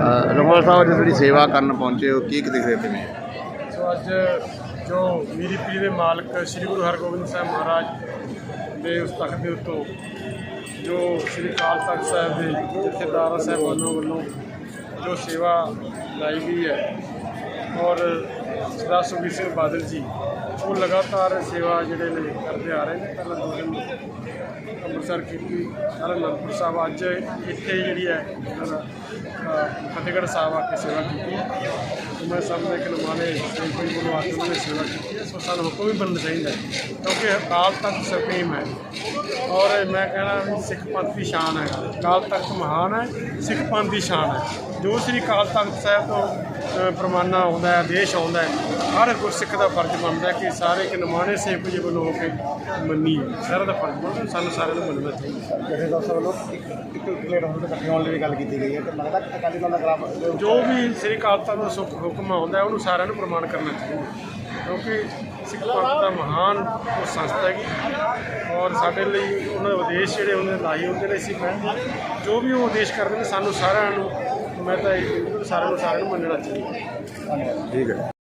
ਰਮਲ ਸਾਹਿਬ ਜੀ ਜਿਹੜੀ ਸੇਵਾ ਕਰਨ ਪਹੁੰਚੇ ਹੋ, ਕੀ ਦਿਖ ਰਿਹਾ ਕਿਵੇਂ? ਸੋ ਅੱਜ ਜੋ ਮੀਰੀ ਪੀਰੀ ਦੇ ਮਾਲਕ ਸ੍ਰੀ ਗੁਰੂ ਹਰਗੋਬਿੰਦ ਸਾਹਿਬ ਮਹਾਰਾਜ ਦੇ ਉਸ ਤਖਤ ਦੇ ਉੱਤੋਂ ਜੋ ਸ੍ਰੀ ਅਕਾਲ ਤਖਤ ਸਾਹਿਬ ਦੇ ਜਥੇਦਾਰ ਸਾਹਿਬਾਨਾਂ ਵੱਲੋਂ ਜੋ ਸੇਵਾ ਲਾਈ ਗਈ ਹੈ, ਔਰ ਸਰਦਾਰ ਸੁਖਬੀਰ ਸਿੰਘ ਬਾਦਲ ਜੀ, ਉਹ ਲਗਾਤਾਰ ਸੇਵਾ ਜਿਹੜੇ ਨੇ ਕਰਦੇ ਆ ਰਹੇ ਨੇ। ਪਹਿਲਾਂ ਦੋ ਦਿਨ ਅੰਮ੍ਰਿਤਸਰ ਕੀਤੀ ਕੱਲ੍ਹ ਅਨੰਦਪੁਰ ਸਾਹਿਬ ਅੱਜ ਇੱਥੇ ਜਿਹੜੀ ਹੈ ਫਤਿਹਗੜ੍ਹ ਸਾਹਿਬ ਆ ਕੇ ਸੇਵਾ ਕੀਤੀ ਮੈਂ ਇੱਕ ਨਮਾਨੇ ਕੋਈ ਗੁਰੂਆ ਕੇ ਉਹਨਾਂ ਨੇ ਸੇਵਾ ਕੀਤੀ ਹੈ ਸੋ ਸਾਨੂੰ ਵੀ ਬਣਨਾ ਚਾਹੀਦਾ ਹੈ ਕਿਉਂਕਿ ਅਕਾਲ ਤਖਤ ਸੁਪਰੀਮ ਹੈ। ਔਰ ਮੈਂ ਕਹਿਣਾ ਸਿੱਖ ਪੰਥ ਦੀ ਸ਼ਾਨ ਹੈ। ਅਕਾਲ ਤਖਤ ਮਹਾਨ ਹੈ ਸਿੱਖ ਪੰਥ ਦੀ ਸ਼ਾਨ ਹੈ। ਜੋ ਸ੍ਰੀ ਅਕਾਲ ਤਖਤ ਸਾਹਿਬ ਤੋਂ ਅ, ਫਰਮਾਨਾ ਆਉਂਦਾ ਹੈ ਆਦੇਸ਼ ਆਉਂਦਾ ਹੈ ਹਰ ਗੁਰਸਿੱਖ ਦਾ ਫਰਜ਼ ਬਣਦਾ ਕਿ ਸਾਰੇ ਇੱਕ ਨਮਾਣੇ ਸੇਵਕ ਜੀ ਵੱਲੋਂ ਹੋ ਕੇ ਮੰਨੀਏ। ਸਾਰਿਆਂ ਦਾ ਫਰਜ਼ ਬਣਦਾ ਸਾਨੂੰ ਸਾਰਿਆਂ ਨੂੰ ਮੰਨਣਾ ਚਾਹੀਦਾ। ਜਿਹੜੇ ਦੋਸਤ ਵੱਲੋਂ ਇੱਕ ਇੱਕ ਪਲੇਟ ਹੋਣ ਤੇ ਇਕੱਠੇ ਹੋਣ ਲਈ ਵੀ ਗੱਲ ਕੀਤੀ ਗਈ ਹੈ ਤੇ ਲੱਗਦਾ ਕਿ ਅਕਾਲੀ ਦਲ ਦਾ ਗ੍ਰਾਮ ਜੋ ਵੀ ਸ੍ਰੀ ਅਕਾਲ ਤਖਤ ਦਾ ਸੁਖ ਹੁਕਮ ਆਉਂਦਾ ਉਹਨੂੰ ਸਾਰਿਆਂ ਨੂੰ ਪ੍ਰਮਾਣ ਕਰਨਾ ਚਾਹੀਦਾ ਕਿਉਂਕਿ ਸਿੱਖ ਪੰਥ ਦਾ ਮਹਾਨ ਉਹ ਸੰਸਥਾ ਹੈਗੀ। ਔਰ ਸਾਡੇ ਲਈ ਉਹਨਾਂ ਦੇ ਉਦੇਸ਼ ਜਿਹੜੇ ਉਹਨੇ ਲਾਏ, ਉਹਦੇ ਲਈ ਸੀ ਮੈਂ ਜੋ ਵੀ ਉਹ ਉਦੇਸ਼ ਕਰਦੇ ਨੇ, ਸਾਨੂੰ ਸਾਰਿਆਂ ਨੂੰ, ਮੈਂ ਤਾਂ ਇਹ ਸਾਰਿਆਂ ਨੂੰ ਸਾਰਿਆਂ ਨੂੰ ਮੰਨਣਾ ਚਾਹੀਦਾ। ਠੀਕ ਹੈ।